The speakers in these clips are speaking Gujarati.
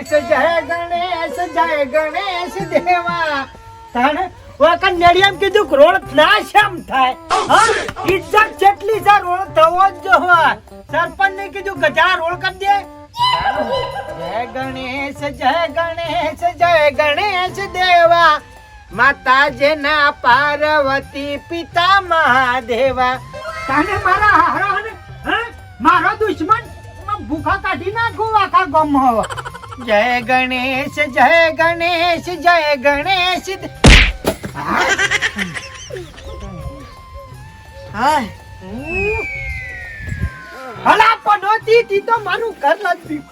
ગણેશ જય ગણેશ જય ગણેશ દેવા. તાણે કીધું રોડ જેટલી છે, રોડ થવો જય ગણેશ જય ગણેશ જય ગણેશ દેવા. માતા જેના પાર્વતી પિતા મહાદેવા. તાને મારા હારો મારો દુશ્મન ભૂખા કાઢી નાખું આખા ગમ જય ગણેશ જય ગણેશ જય ગણેશ. હલા પનોતી તી તો મારું ઘર નથી.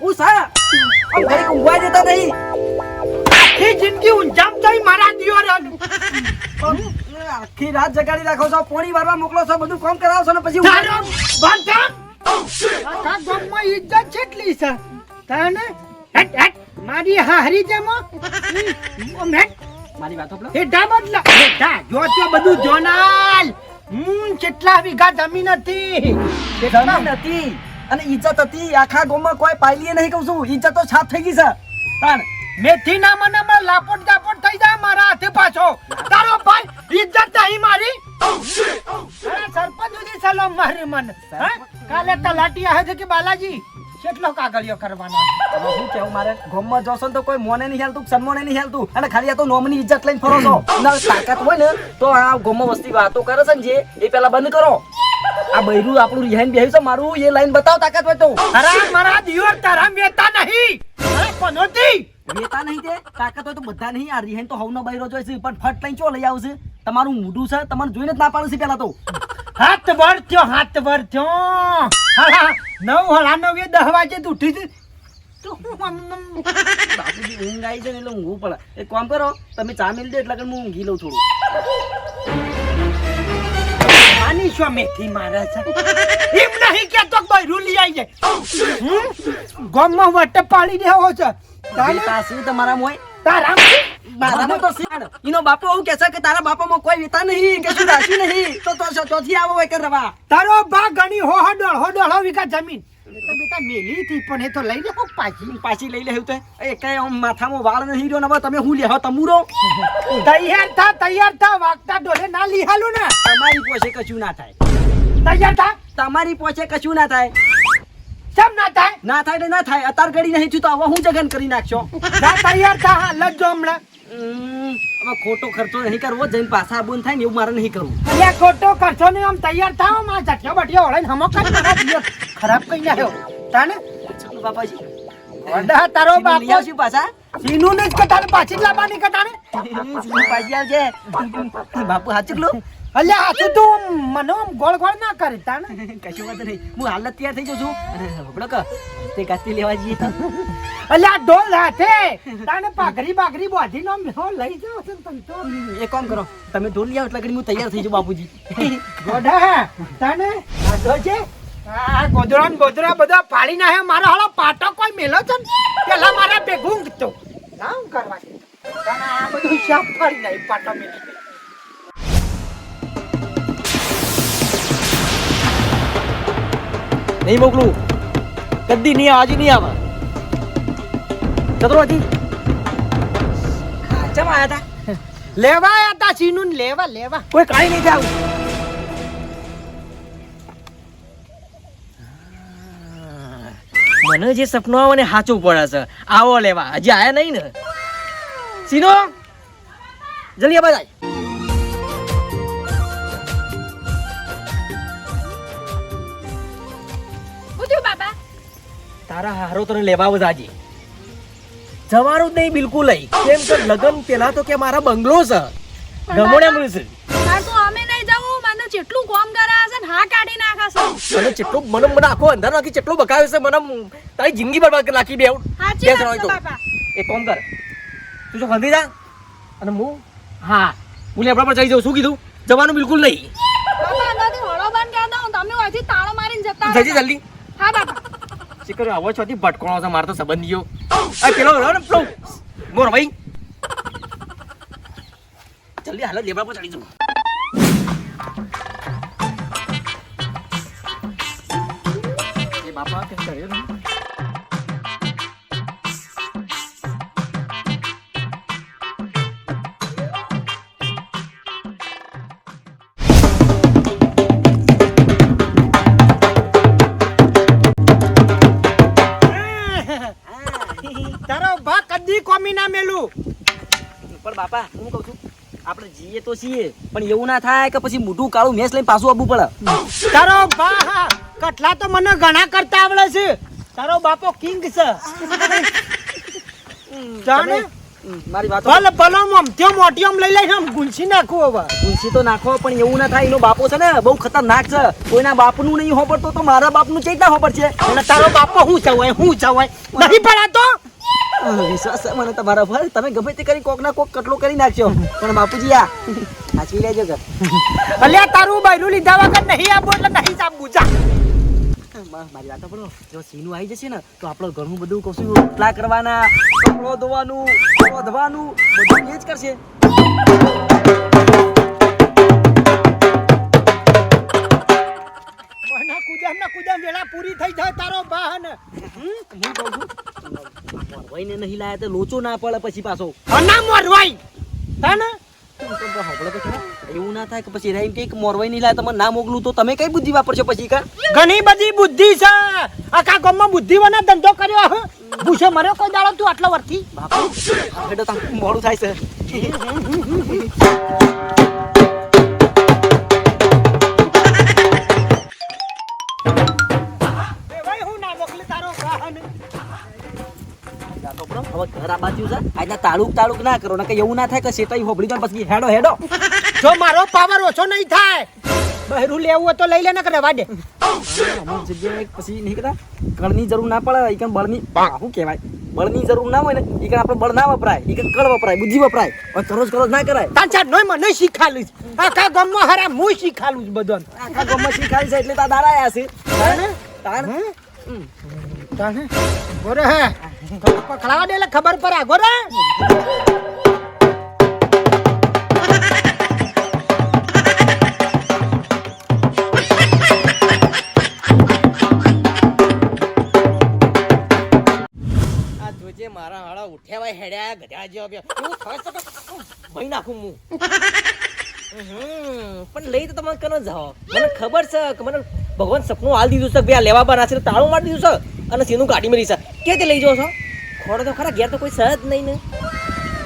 હું. સા આમ ઘડીક ઊંઘવા દેતા નહીં. આખી જિંદગી ઊંઝામ થઈ મારા દિયોર આખી રાત જગાડી રાખો છો પોણી વારવા મોકલો છો બધું કામ કરાવો છો ને પછી બંધન આખા ગામમાં ઇજ્જત કેટલી છે? તને હેટ હેટ મારી હારી જેમો ઓમ હેટ. મારી વાતો પેલો હેઠા બદલા હેઠા. જો તો બધું જોનાલ. હમ કેટલા વીઘા જમીન હતી. જમીન હતી અને ઈજ્જત હતી. આખા ગામમાં કોઈ પાયલીએ નહીં કહું છું. ઈજ્જત તો છાપ થઈ ગઈ છે. મેથી ના મને હમણાં લાપોટ દાપોટ થઈ જાય મારા હાથે પાછો. તારો ભાઈ ઇજ્જત નહીં મારી. સરપંચ સુધી સલામ મારી મને. હે? કાલે તલાટી આવે છે કે બાલાજી? કેટલો કાગળિયો કરવાનો? શું કેવું મારે ગોમમાં જોશો તો કોઈ મોને નહીં હેલતું સન્મોને નહીં હેલતું અને ખાલી આ તો નોમની ઇજ્જત લઈને ફરો છો. ના તાકાત હોય ને તો આ ગોમમાં વસ્તી વાતો કરે છે ને જે એ પેલા બંધ કરો. આ બૈરું આપણું રિહાઈન બેહ્યું છે મારું એ લાઈન બતાવ તાકાત હોય તો. અરે મારા દિયોર તારા મેતા નહીં. અરે પનોતી. મેતા નહીં તે તાકાત હોય તો બધા નહીં. આ રિહાઈન તો હવનો બૈરો જોઈશે પણ ફટ લઈને ચો લઈ આવશે તમારું મોઢું છે તમને જોઈને જ ના પાડશે પેલા તો. હાથ ભર થયો હાથ ભર થયો. નવ હળા નવે દહ વાગે તો ઉઠી તો આમ બાપુજી ઊંઘ આવી છે ને એટલે ઊંઘવું પડે. એક કામ કરો તમે ચા મેલી દે એટલે કે હું ઊંઘી લઉં થોડું. આની શું મેથી મારે છે? એમ નહીં કેતો કે બૈરું લઈ આવી જાય? ગામમાં વટ પાડી દેવો છે. તારે? વેતા તમારા મોય તારા મારામાં તો શિયાળ. ઈનો બાપો એવું છે કે તારા બાપામાં કોઈ વિતા નહીં કે રાશિ નહીં તો તો ચોથી આવો હોય કે રવા. તારો બા ગણી હો હડળ હડળ વીઘા જમીન. તો બેટા મેલી હતી પણ એ તો લઈ લે પાછી. પાછી લઈ લેવું તો. એ કઈ આમ માથામાં વાળ નહીં રહ્યો ને તમે હું લેહો તમુરો? તૈયાર થા તૈયાર થા વાગતા ડોલે ના લી ને. તમારી પોસે કશું ના થાય. તૈયાર થા. તમારી પોસે કશું ના થાય. કેમ ના થાય? ના થાય ને થાય. અતાર ઘડી નહીં થયું તો હવે હું જગન કરી નાખશો. ના તૈયાર થા હા લજો હમણાં. હવે ખોટો ખર્ચો નહીં કરવો જઈને પાછા આબુન થાય ને એવું મારે નહીં કરવું. અલ્યા ખોટો ખર્ચો નહીં આમ તૈયાર થાવમાં જઠિયો બઠિયો ઓળાઈને હમો કરી મારા ખરાબ કઈ ના તાને બાપાજી. વડા તારો બાપો આવશું પાછા. સીનું ને જ કટાને પાછી લાવવાની કટાને પાછી આવજે. બાપુ હાચું લો અલ્યા હાથું તું તું મને આમ ગોળ ગોળ ના કરી તાને કશું વાત નહીં. હું હાલ તૈયાર થઈ જઉં છું. અને હબળો ક. તે કાચી લેવા જઈએ તો. અલ્યા ડોલ હાથે. તાને પાઘરી બાઘરી બોધી નો મેહો લઈ જાવ છે તમ તો. એક કામ કરો. તમે ઢોલ લઈ આવો એટલે ઘડી હું તૈયાર થઈ જાઉં બાપુજી. ગોડા તાને આ જો છે. આ ગોદરા ને ગોદરા બધા ફાડી નાખે. મારો હાલો પાટો કોઈ મેલો છે ને? પેલા મારા ભેગું ઊંઘતો કામ કરવા. આ બધું શાપ ફાડી નાખે પાટો મેલી. નહીં મોકલું. કદી નહીં આજે નહીં આવે. ચતરો હતી ચમ આયા હતા લેવા આયા હતા સીનું લેવા લેવા. કોઈ કાંઈ નહીં થાવ મને જે સપનું આવે ને સાચું પડે છે. આવો લેવા. હજી આયા નહીં ને? સીનો? જલ્દી આવા બધા તારા હારો તને લેવા આવું છે જવાનું જ નહીં બિલકુલ લઈ કેમ કે લગન પેલા તો કે મારા બંગલો છે. ગમોડે મળશે તાર તો અમે નહીં જવું મને જેટલું કોમ કરા છે ને હા કાઢી નાખાશે મને જેટલું મને મને આખો અંધાર નાખી જેટલું બકાવે છે મને તારી જિંદગી બરબાદ કરી નાખી બે સાચી વાત બાપા. એક કોમ કર. તું જો ખંધી જા. અને હું હા હું લેબડા પર જઈ જાઉં શું કીધું? જવાનું બિલકુલ નહીં. બાપા અંદરથી હળો બંધ કરી દઉં તમે અહીંથી તાળો મારીને જતા જલ્દી જલ્દી. હા બાપા. શીખર આવો છોથી ભટકોણો છે, મારો તો સંબંધીઓ. આ પેલો રહ્યો ને પેલો. મોર ભાઈ. જલ્દી હાલ લેબડા પર ચડી જાઉં બાપા, કેમ કર્યું પણ બાપા હું કહું છું આપણે જઈએ તો છીએ પણ એવું ના થાય કે પછી મોટું કાળું મેસ લઈને પાછું આવવું પડે. તારો બા કટલા તો મને ઘણા કરતા આવડે છે. તારો બાપો કિંગ છે. જાણે? મારી વાત ભલે ભલે આમ મોટી આમ લઈ લઈને આમ ગુલસી નાખો હવે. ગુલસી તો નાખો પણ એવું ના થાય એનો બાપો છે ને બહુ ખતરનાક છે. કોઈના બાપનું નહીં હોપડતો તો મારા બાપનું ચેતા હોપડ છે અને તારો બાપો હું ચવાય હું ચવાય નહીં પડાતો વિશ્વાસ છે મને તમારા પર. તમે ગમે તે કરી કોક ના કોક કટલો કરી નાખશો પણ બાપુજી આ સાચવી લેજો ઘર. અલ્યા તારું બૈરું લીધા વગર નહીં આપો એટલે નહીં આપવું જા. મારી વાત સાંભળો જો સીનું આવી જશે ને તો આપણે ઘણું બધું કશું ઉપલા કરવાના કપડો ધોવાનું ધોવાનું બધું એ જ કરશે. કુદામ ના કુદામ વેળા વેલા પૂરી થઈ જાય તારો બાહન. હું કહું છું? મોરવાઈને નહીં લાયા તો લોચો ના પડે પછી પાછો. અના મોરવાઈ! તને. એવું ના થાય કે પછી એમ કે મોરવાઈ નહીં લાયા તમે ના મોકલું તો તમે કઈ બુદ્ધિ વાપરશો પછી કા? ઘણી બધી બુદ્ધિ છે. આખા ગામમાં બુદ્ધિવાના ધંધો કર્યો હ. ભૂસે મર્યો કોઈ દાડો તું આટલા વર્ષથી મોડું થાય છે. આ બાજુ છે. આજના તાળુક તાળુક ના કરો ને કે એવું ના થાય કે શેતાઈ હોબળી જાય પછી હેડો હેડો. જો મારો પાવર ઓછો નહીં થાય. બહેરું લેવું હોય તો લઈ લે ને કરે વાડે. અમુક જગ્યાએ પછી નહીં કહેતા કળની જરૂર ના પડે એ કણ બળની શું કહેવાય? બળની જરૂર ના હોય ને એ કણ આપણે બળ ના વપરાય એ કણ કળ વપરાય બુદ્ધિ વપરાય. પણ કરોજ કરોજ ના કરાય. તાર ચાર નોય નહીં શીખાલું. આખા ગામમાં હરા હું શીખાલું છું બધાને. આખા ગામમાં શીખાય છે એટલે તાર આયા છે. તાણ? તાણ? હમ? તાને? પકડાવા દે એટલે ખબર પર ગોરે આ જોજે મારા હાડા ઉઠ્યા હેડ્યા ગધા જેવા હું પણ લઈ તો તમે કનો જાઓ. મને ખબર છે મને ભગવાન સપનું હાલ દીધું છે બે લેવા બના છે તાળું મારી દીધું છે અને સીનું ગાડી મળી છે. કે લઈ જાઓ છો? ખોડો તો ખરા ઘેર તો કોઈ સહજ નહીં ને.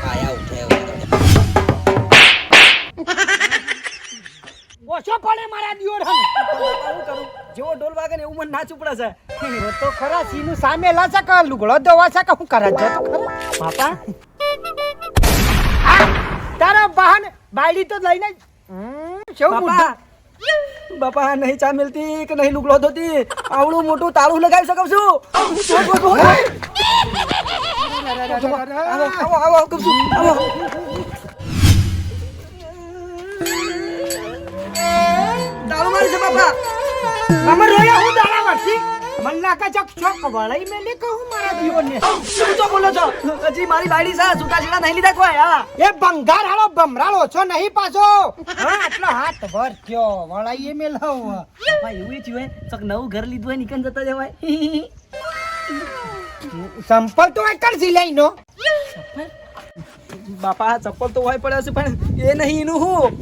આયા ઉઠે ઓછો પડે મારા દિયોર હું કરું. જેવો ઢોલ વાગે ને એવું મને ના ચૂપડા છે. તો તો ખરા સીનું સામે લાચા કા લુગડો દવા છે કે હું કરા છે તો ખરા? બાપા. આ, તારા બહાન બાયડી તો લઈને શું હમ, કેવું બાપા. બાપા નહીં ચા મિલતી કે નહીં લુગડો ધોતી? આવડું મોટું તાળું લગાવી શકું છું? જો, જો, જો. આવો આવો આવો કહું છું આવો તાળું મારી છે બાપા અમે રોયા હું દાડા વર્ષી મને લાગે છે કે ચોક વળાઈ મેલે કે હું મારા દિયોરને શું તો બોલો છો હજી મારી બાયડી ચોક નવું ઘર લીધું હોય નીકળ જતા જવાય સંપલ તો એકલ સિલાઈ નો. બાપા ચપ્પલ તો હોય પડે છે પણ એ નહીં એનું હું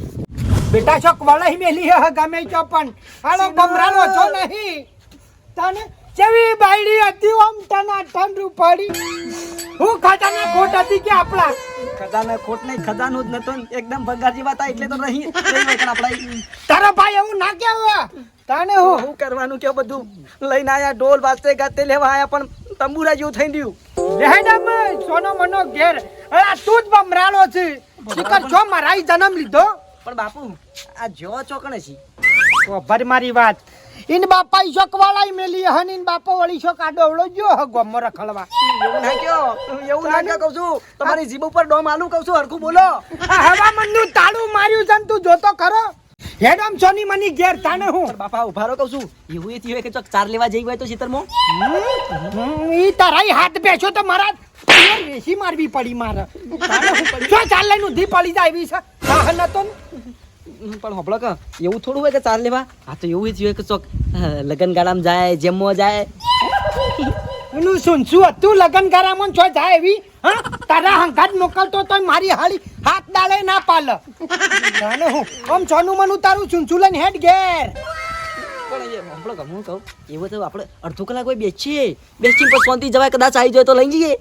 બેટા ચોક વળહી મેલી હે ગમે તો પણ. આનો બમરાનો છો નહીં. તને જેવી બાયડી હતી ઓમ તના ટન રૂપાડી હું ખાતાના ખોટ હતી કે આપણા? ખજાને ખોટ નહીં ખજાનો જ નતો એકદમ ભગાજી વાત એટલે તો નહીં આપણા તારો ભાઈ એવું ના કેવું તને હું શું કરવાનું કે બધું? લઈને આયા ઢોલ વાજતે ગાતે લેવા આયા પણ તંબુરા જેવું થઈ ગયું રહેડમ સોનો મનો ઘેર. અરે તું જ બમરાળો છે. શિકર છો મારા જન્મ લીધો. પણ બાપુ આ જો ચોકણે છે? ભર મારી વાત. ઇન બાપા ઈશોક વાળા મેલી હન ઇન બાપો વળી શોક આડો અવળો જો હગો ગોમો ખળવા એવું ના કયો. એવું ના કયો કહું છું. તમારી જીભ ઉપર ડોમ આલુ કહું છું હરખું બોલો. હવા હવામાનનું તાળું માર્યું છે તું જોતો ખરો. હેડમ સોની મની ઘેર તાને હું. બાપા ઊભા રહો કહું છું. એવું એ થયું હોય કે ચોક ચાર લેવા જઈ હોય તો ખેતરમાં હમ, ઈ તારાઈ હાથ બેસો તો મારા યાર વેસી મારવી પડી મારે. જો ચાલ લઈને ઊંધી પડી જાય એવી છે. સાહ નતો ને? પણ હોભળો કે એવું થોડું હોય કે ચાર લેવા? આ તો એવું જ હોય કે ચોક લગન ગાળામાં જાય જેમમાં જાય. એનું સુનસું હતું લગન કરામણ છો જાય એવી. હા? તારા હંગાત મોકલતો તો મારી હાળી હાથ ડાળે ના પાલ. જાણે હું આમ છોનું મન ઉતારું છું છું લઈને હેડ ઘેર. કહું એવું તો આપણે અડધો કલાક હોય બેસીએ. બેસીને પછી શાંતિ જવાય કદાચ આવી જાય તો લઈ જઈએ.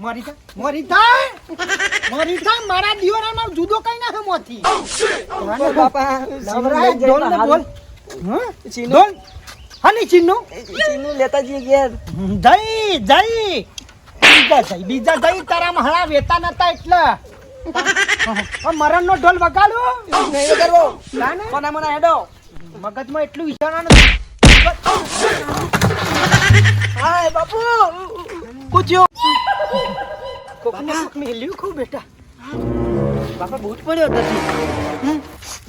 મરી જા મરી જા મરી જા મારા દિયોરામાં જુદો કઈ ના બાપા બોલ. હા? ડોલ હની ચીનનું? ચિન્નુ લેતા જઈએ ઘેર. જઈ જઈ. બીજા જઈ બીજા જઈ તારા મહળા વેતા નતા એટલે. મરણ નો ઢોલ વગાડો. નહીં કરવો. કોના મને હેડો. મગજમાં એટલું વિચારવાનું હાય બાપુ. પૂછ્યો. કોકને કોક મેલ્યું ખૂબ બેટા. બાપા બૂટ પડ્યો હતો.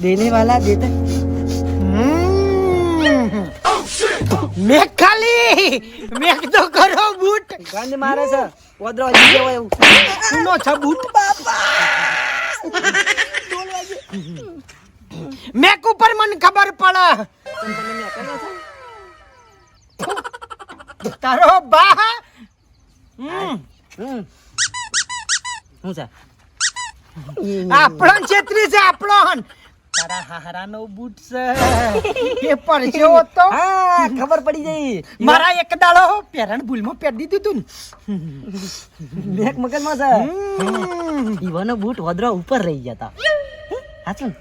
દેને વાલા દેતા. મેઘ ખાલી! મેઘ તો કરો બૂટ! ગંધ મારે છે. ઓદરો હજી જેવો એવું. સુનો છે બૂટ. મેક ઉપર મને ખબર પડે. તારો બા હમ. હું છે? આપણો છેત્રી છે આપણો તારા હારાનો બૂટ છે. એ પરસેવો તો હા ખબર પડી જઈ મારા એક દાડો પેરણ ભૂલમાં પહેરી દીધું તું મેક મગજમાં છે. ઈવાનો બૂટ વદરા ઉપર રહી જતા હાચું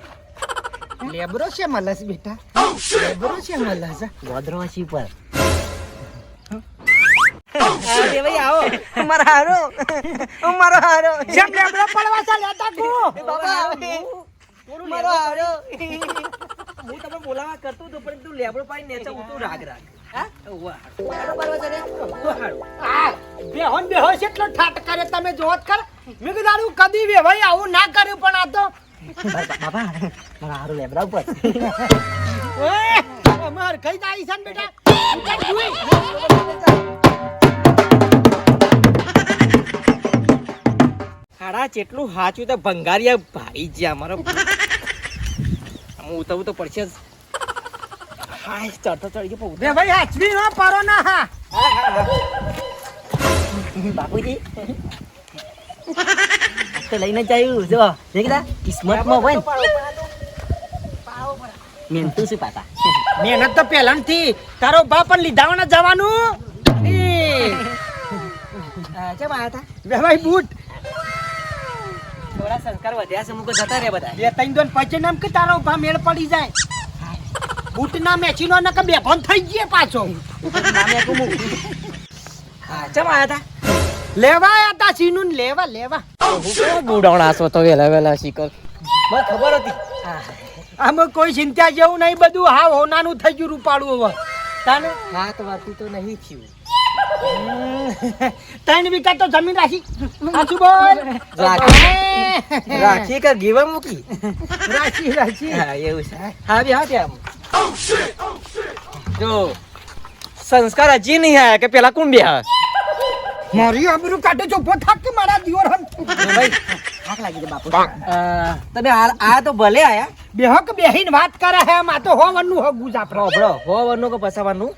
લેબરો છે મલસ બેટા. લેબરો છે મલસ. વદરો છે ઉપર. મારો હારો. મારો હારો. જેમ લેબરો પડવા ચાલ્યા તા ગો બાબા મારો હારો હું તમને બોલાવા કરતો હતો લેબડો પાડી નેચા રાગ રાગ. ચડે હારો આ બેહોન બેહો છે એટલો ઠાટ કરે તમે જોત કર મેં કીધું કદી વેવાઈ આવું ના કર્યું પણ આ તો. બાબા મારા હારો લેબડા ઉપર. અમાર કઈ જાય છે બેટા. ઉતાર જેટલું હાચું તો ભંગારિયા ભાઈ જ્યાં મારો હું ઉતરવું તો પડશે જ. હાય ચડતો ચડી ગયો બે ભાઈ હાચવી ન પારો ના હા. બાપુજી. તો લઈને જાયું જો. દેખલા કિસ્મતમાં હોય ને. શું પાતા મહેનત તો પહેલાથી. તારો બાપ પણ લીધાવાના જવાનું. એ. ચમ આયા બે ભાઈ બૂટ. થોડા સંસ્કાર વધ્યા છે મુકો જતા રે બધા બે ત્રણ દોન પછી નામ કે તારો ભા મેળ પડી જાય. બૂટ ના મેચીનો ન કે ભણ થઈ ગયે પાછો. નામે આખું મુ હા ચમ આયા તા? લેવા આયા તા સીનું લેવા લેવા. ગુડાવણા આસો તો વેલા વેલા શીખર? મને ખબર હતી. આમાં કોઈ ચિંતા જેવું નહીં બધું હા હોનાનું થઈ ગયું રૂપાળું હવે. તાને? હાથ વાતું તો નહીં થયું. ત્રણ વીઘા તો જમીન રાખી. સાચું બોલ. રાખી. રાખી કે ગીવા મૂકી? રાખી રાખી. હા એવું છે. હા બી હા ત્યાં જો સંસ્કાર હજી નહીં આયા કે પેલા કોણ બે મારી આબરૂ કાઢે જો થાક કે મારા દિયોર હમ ભાઈ થાક લાગી છે બાપુ. તમે આ આ તો ભલે આયા. બેહક બેહીન વાત કરે હે માં તો હોવાનું હગું જ આપણે. આપણો હોવાનું કે પસાવાનું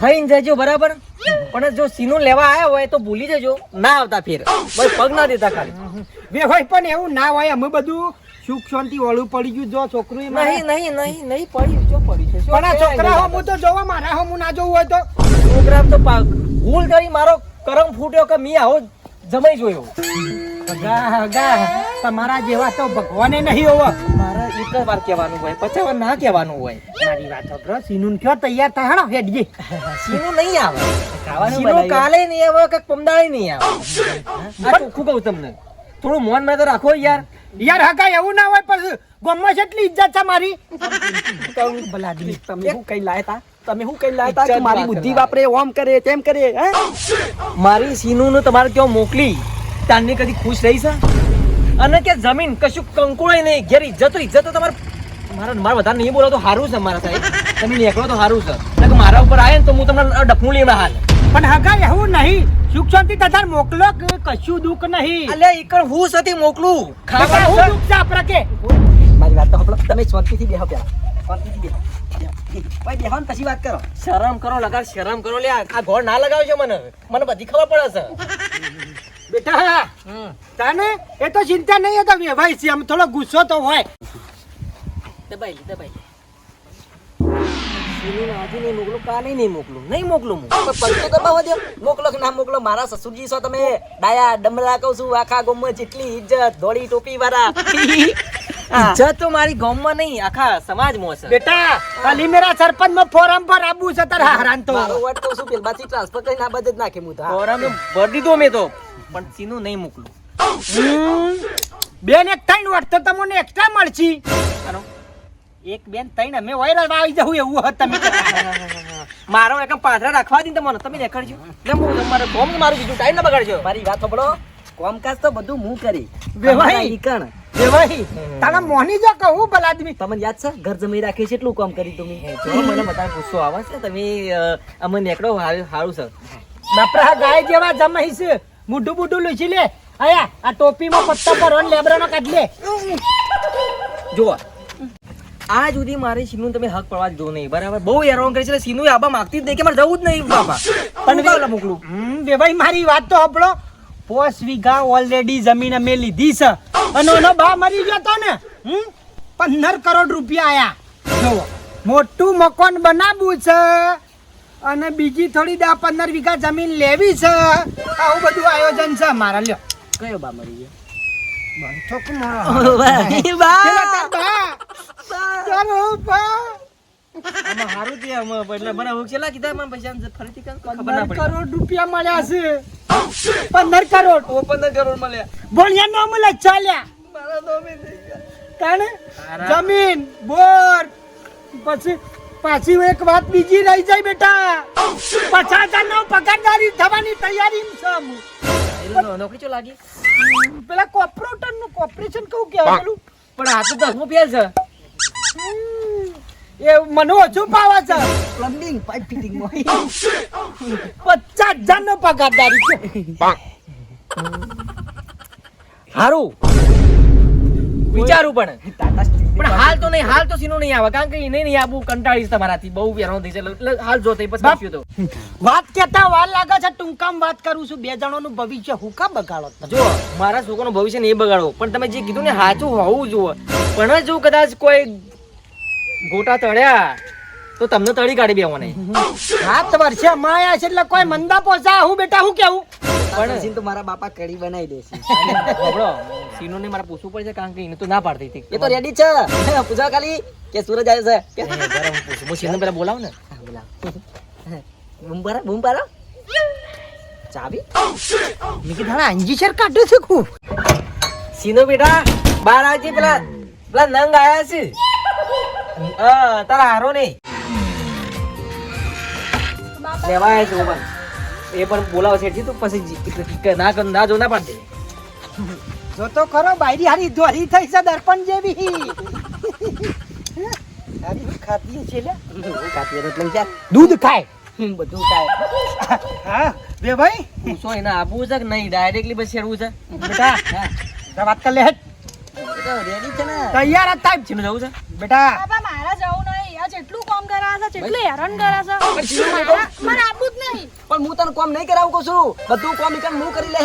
ખાઈને જજો બરાબર? પણ જો સીનું લેવા આવ્યા હોય તો ભૂલી જજો ના આવતા ફેર. બસ પગ ના દેતા ખાલી. બે હોય પણ એવું ના હોય અમે બધું સુખ શાંતિ વાળું પડી ગયું જો છોકરું નહીં નહીં નહીં નહીં પડી જો પડી છે પણ આ છોકરા હો હું તો જોવા મારા હો હું ના જોવું હોય તો. છોકરા તો ભૂલ કરી મારો કરમ ફૂટ્યો કે મી આવો જમાઈ જોયો. તમારા જેવા તો ભગવાને નહીં હોવા. મારે એક વાર કહેવાનું હોય વાર ના કહેવાનું હોય. મારી વાત સાંભળો સીનું કયો તૈયાર થાય હેડો હેડજે. સીનું નહીં આવે. સીનું કાલે નહીં આવે કે પમદાળે નહીં આવે? આ ચોખ્ખું કહું તમને? થોડું મોન મેં તો રાખો યાર. યાર હગા એવું ના હોય પણ ગોમમાં એટલી ઇજ્જત છે મારી. બલાદી તમે કઈ લાયતા તમે શું કઈ લાયા કે મારી બુદ્ધિ વાપરે ઓમ કરે તેમ કરે હે? મારી સીનું નું તમારે ક્યાં મોકલી? તાને કદી ખુશ રહી છે? અને કે જમીન કશું કંકુળાય નહીં ઘેર ઇજ્જત ઇજ્જત તમારે મારા મારા વધારે નહીં બોલો તો સારું છે મારા સાહેબ. તમે નીકળો તો સારું છે. કે મારા ઉપર આવે ને તો હું તમને ડફું લઈ હાલ. પણ હગા એવું નહીં. સુખ શાંતિ તથા મોકલો કે કશું દુઃખ નહીં. અલે ઈકણ હું સતી મોકલું? ખાવા હું દુઃખ છે આપણા કે? મારી વાત તો. તમે શાંતિથી બેહો પહેલા. શાંતિથી બેહો. ભાઈ બેહો ને પછી વાત કરો. શરમ કરો લગાડ શરમ કરો. લે આ ઘોડ ના લગાવજો મને મને બધી ખબર પડે છે. બેટા તાને એ તો ચિંતા નહીં હતા વ્યવહાર છે. આમ થોડો ગુસ્સો તો હોય. દબાઈ લે દબાઈ આજે નહીં મોકલું કાલે નહીં મોકલું. નહીં મોકલું હું. પૈસો દબાવવા દ્યો. મોકલો કે ના મોકલો? મારા સસુરજી છો તમે. ડાયા ડમરા કહું છું આખા ગામમાં જેટલી ઇજ્જત ધોળી ટોપી વાળા. ઇજ્જત તો મારી ગામમાં નહીં આખા સમાજમાં છે. બેટા ખાલી મેરા સરપંચમાં ફોરમ પર આબુ છે તાર હરાન તો. મારો વટ તો શું પેલ પેલમાંથી ટ્રાન્સફર કરી ના બધે નાખે મુ તો ફોરમ ભર દીધો મે તો પણ સીનું નહીં મોકલું. બેન એક ત્રણ વટ તો તમને એક્સ્ટ્રા મળશી. એક બેન ત્રણ અમે વાયરલ આવી જવું એવું હતું તમે. મારો એકમ પાથરા રાખવા દીને તમને તમે દેખાડજો. લે હું તમારે કોમ મારું બીજું ટાઈમ ના બગાડજો. મારી વાત સાંભળો. કોમકાજ તો બધું હું કરી. બે ઈકણ. એ તારા મોહની જો કહું ભલા આદમી. તમને યાદ છે? ઘર જમી રાખે છે એટલું કામ કરી તમે મને બધા ગુસ્સો આવે છે તમે અ, નીકળો સારું છે. નપરા ગાય જેવા જમાઈ છે. મુઢું બુઢું લૂછી લે. આયા આ ટોપીમાં પત્તા પર લેબરાનો કાઢ લે. જુઓ. આ સુધી મારે સીનું તમે હક પડવા જ દો નહીં. બરાબર? બહુ હેરાન કરી છે સીનું આબા માંગતી જ નહીં કે મારે જવું જ નહીં બાપા. પણ મોકલું. બે ભાઈ મારી વાત તો આપણો પોસ વીઘા ઓલરેડી જમીન અમે લીધી છે. અને બા મરી ગયો તો ને હમ? પંદર કરોડ રૂપિયા આયા. મોટું મકાન બનાવવું છે અને બીજી થોડી દા પંદર વીઘા જમીન લેવી છે. આવું બધું આયોજન છે મારા લ્યો. કયો બા મરી ગયો? બંધો કે મારો? બા. બા. ચાલો બા. આમાં હારું છે અમે એટલે મને હું છેલ્લા કીધા મને પૈસા ફરીથી ખબર ના પડી. કરોડ રૂપિયા મળ્યા છે. પંદર કરોડ. ઓ પંદર કરોડ મળ્યા. ભોળિયા નો મળે ચાલ્યા. મારા નોમે થઈ ગયા. જમીન બોર. પછી પાછી એક વાત બીજી રહી જાય બેટા. પચાસ હજાર નો પગારદારી થવાની તૈયારી છે હું. એનું નો- નોકરી ચો લાગી? પેલા કોર્પોરેટરનું કોર્પોરેશન કહું કેવાય પણ આ તો દસમું ફેલ છે. હમ, એ મને ઓછું પાવા છે. પ્લમ્બિંગ પાઇપ ફિટિંગ પચાસ હજાર નો પગારદારી છે. હારું. વિચારું પણ. પણ હાલ તો નહીં હાલ તો સીનું નહીં આવે. કારણ કે એને નહીં આવું કંટાળીશ તમારાથી. બહુ વેરો થઈ છે. એટલે હાલ જો થઈ પછી બાપ. તો. વાત કેતા વાર લાગે છે ટૂંકામ વાત કરું છું. બે જણોનું ભવિષ્ય હું કા બગાડો? જો મારા છોકરાનું ભવિષ્ય નહીં બગાડો. પણ તમે જે કીધું ને સાચું હોવું જુઓ પણ જો કદાચ કોઈ ગોટા તળ્યા તો તમને તળી કાઢી બેવાને સાત વર્ષે માયા છે એટલે કોઈ મંદા પોસા હું બેટા હું કેવું? પણ તો મારા બાપા કઢી બનાવી દેશે. સાંભળો સીનો ને મારા પૂછવું પડશે કારણ કે એને તો ના પાડતી હતી. એ તો રેડી છે. પૂછા ખાલી કે સુરજ આવ્યો છે? હું પૂછું. હું સીનો પેલા બોલાવું ને. બોલાવ. બૂમ પાડો, બૂમ પાડો. ચાવી? મેં કીધું હા અંજી શેર કાઢ્યું છે ખૂબ સીનો બેટા બાર આવજે પેલા પેલા નંગ આયા છે. હા તારા હારો નહીં. લેવા આવ્યા છે ઓબન એ પણ બોલાવો છે એટલી પછી ના કર- ના જો ના પાડ. દે જો તો ખરો બાયરી હારી ધોરી થઈ છે દર્પણ જેવી. હારી ખાતી છે લે. એટલે? દૂધ ખાય. હમ, બધું ખાય. હા બે ભાઈ. પૂછો એને આપવું છે કે નહીં? ડાયરેક્ટલી બસ છેડવું છે? બેટા વાત કર લે હેટ. એ તો રેડી છે. ને તૈયાર જવું છે? બેટા. બાપા મારા જવું નહીં. આ જેટલું કામ કરા છે જેટલું હેરાન કરા છે. મારે આપવું જ નહીં. પણ હું તને કામ નહીં કરાવું કહું છું. બધું કામ ઈકન હું કરી લે.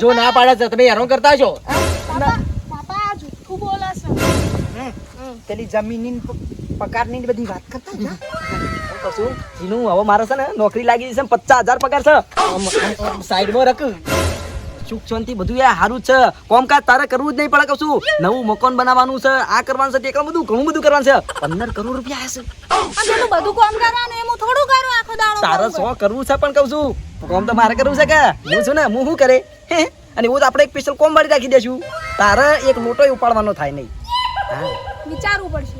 જો ના પાડે છે તમે હેરાન કરતા છો. બાપા બાપા આ જુઠ્ઠું બોલે છે. તેલી જમીનની પગારની બધી વાત કરતા છે કશું જીનું હવે મારે છે ને નોકરી લાગી છે પચાસ હજાર પગાર છે. સાઈડમાં રખ. સુખ શાંતિ બધું યાર સારું છે. કોમકાજ તારે કરવું જ નહીં પડે છું નવું મકાન બનાવવાનું છે આ કરવાનું છે તે કરવાનું બધું ઘણું બધું કરવાનું છે. પંદર કરોડ રૂપિયા હશે. બધું કામ કરવાનું એમ થોડું કરું આખો દાડો તારે સો કરવું છે પણ કહું છું. કોમ તો મારે કરવું છે કે? હું છું ને હું શું કરે? હે? અને એવું તો આપણે એક સ્પેશિયલ કોમ વાળી રાખી દેશું. તારે એક લોટો ઉપાડવાનો થાય નહીં. હા. વિચારવું પડશે.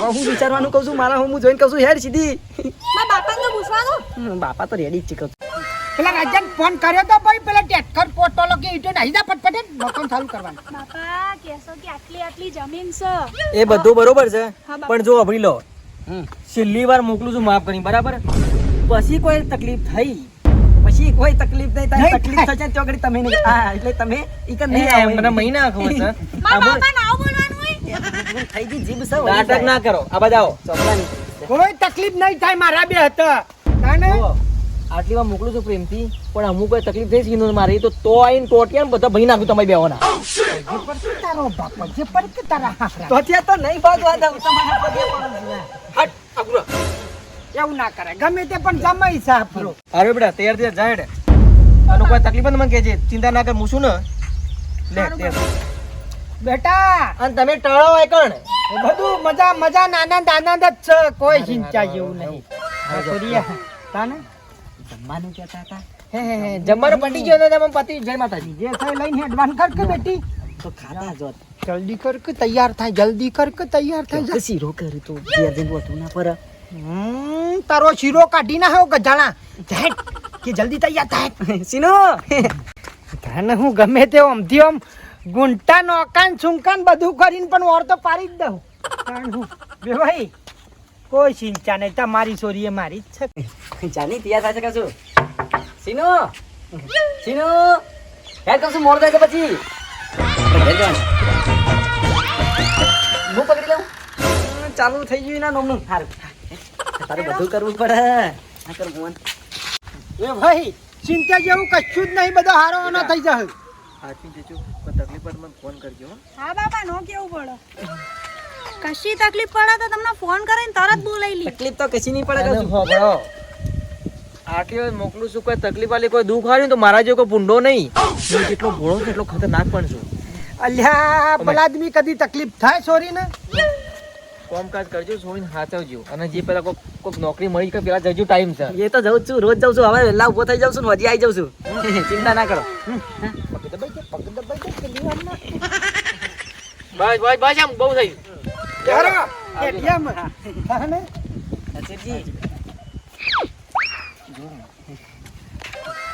હું વિચારવાનું કહું છું મારા હું જોઈને કહું છું હેડ સીધી. બાપાને બાપા તો રેડી જ છું. પેલા રાજન ફોન કર્યો તો ભાઈ પેલા ટેટકર પોટોલો કે ઈટો નાહી જા ફટફટ મકાન ચાલુ કરવાનું. બાપા કેસો કે આટલી આટલી જમીન છે. એ બધું બરોબર છે પણ જો અભી લો. છેલ્લી વાર મોકલું છું માફ કરી બરાબર? પછી કોઈ તકલીફ થઈ. પછી કોઈ તકલીફ નહીં થાય તકલીફ થશે તો ઘડી તમે નહીં. હા એટલે તમે ઈક નહીં આવો. મને મહિના ખબર છે મારા બાપા ના બોલવાનું હોય? થઈ ગઈ જીભ સૌ નાટક ના કરો. આ બધા આવો. ચોપડાની. કોઈ તકલીફ નહીં થાય મારા બે હતા. ના આટલી વાર મોકલું છું પ્રેમથી પણ અમુક કોઈ તકલીફ થઈ સીનું મારી તો તો આઈને ટોટિયા ને બધા ભાઈ નાખું તમારી બેવાના જે તારો બાપ જે પર કે તારા હાફરા. તો નહીં ભાગવા દઉં તમારા પગે પડું હટ અઘરો એવું ના કરે ગમે તે પણ જમાઈ સાફરો અરે બેટા તૈયાર થયા જાય હેડે. અનુ કોઈ તકલીફ હોય મને કહેજે ચિંતા ના કર હું છું ને. લે તૈયાર બેટા. અને તમે ટાળો હોય કણ? બધું મજા મજા આનંદ આનંદ જ છે કોઈ ચિંતા જેવું નહીં. તાને? જમવાનું કહેતા હતા? હે હે હે જમવાનું પટી ગયો ને તમે પતિ જય માતાજી. જે થાય લઈને હેડવાન કર કે બેટી. તો ખાતા જોત જલ્દી કર કે તૈયાર થાય જલ્દી કર કે તૈયાર થાય. જા. શીરો કર્યું તો? ઘેર જઈને વઠું ના પર. તારો શીરો કાઢી ના હો ગજાણા. હેડ, કે જલ્દી તૈયાર થાય. સીનો તને હું ગમે તે આમથી ઓમ ગુંટા નોકાન છુંકાન બધું કરીને પણ ઓર તો પાડી જ દઉં. બે ભાઈ કોઈ ચિંતા નહીં. તમારી એ મારી જ છે. જાની તૈયાર થાય છે કશું સીનો? સીનો? હેર કશું મોડ થાય છે પછી. હું પકડી લઉં? ચાલુ થઈ ગયું ના નોમનું. સારું તારે બધું કરવું પડે. ના કરું મોહન એ ભાઈ ચિંતા જેવું કશું જ નહીં. બધો હારો ન થઈ જશે હાથી જજો પણ તકલીફ પર મને ફોન કરજો હો. હા બાપા નો કેવું પડે? કશી તકલીફ પડે તો તમને ફોન કરીને તરત બોલાવી લી. તકલીફ તો કશી નહીં પડે કશું. હોભળો. મોકલું છું કોઈ તકલીફ આલી કોઈ દુઃખ આવ્યું તો મારા જેવો કોઈ ભૂંડો નહીં. હું જેટલો ભોળો છું એટલો ખતરનાક પણ છું. અલ્યા પેલા આદમી કદી તકલીફ થાય છોરીને કામકાજ કરજો સોઈને હાચવજો. અને જે પેલા કોક કોક નોકરી મળી કે પેલા જજો ટાઈમ છે એ તો જઉં જ છું રોજ જાઉં છું. હવે વહેલા ઊભો થઈ જાઉં છું ને હજી આવી જાઉં છું. ચિંતા ના કરો. પગ દબાઈ દે, પગ દબાઈ ના. બસ બસ બસ આમ બહુ થઈ ચાલો, ATM. હા ને? અચેતજી.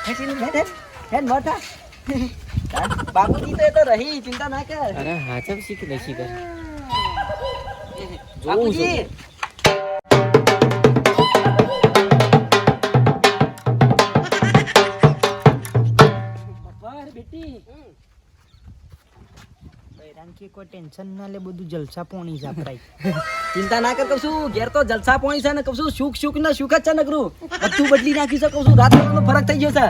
હે, સીનું, હેડ, હેડ. હેડ, મોટા. બાબુજી તો એ તો રહી ચિંતા ના કર અરે હાચમ શીખ નહીં શીખ બાપુજી બૈરાન કે કોઈ ટેન્શન ના લે, બધું જલસા પોણી જાપરાય ચિંતા ના કર છું, ઘેર તો જલસા પોણી છે ને છું, સુખ સુખ ને સુખ જ છે નકરું બધું બદલી નાખી છે છું, રાત ફરક થઈ ગયો છે?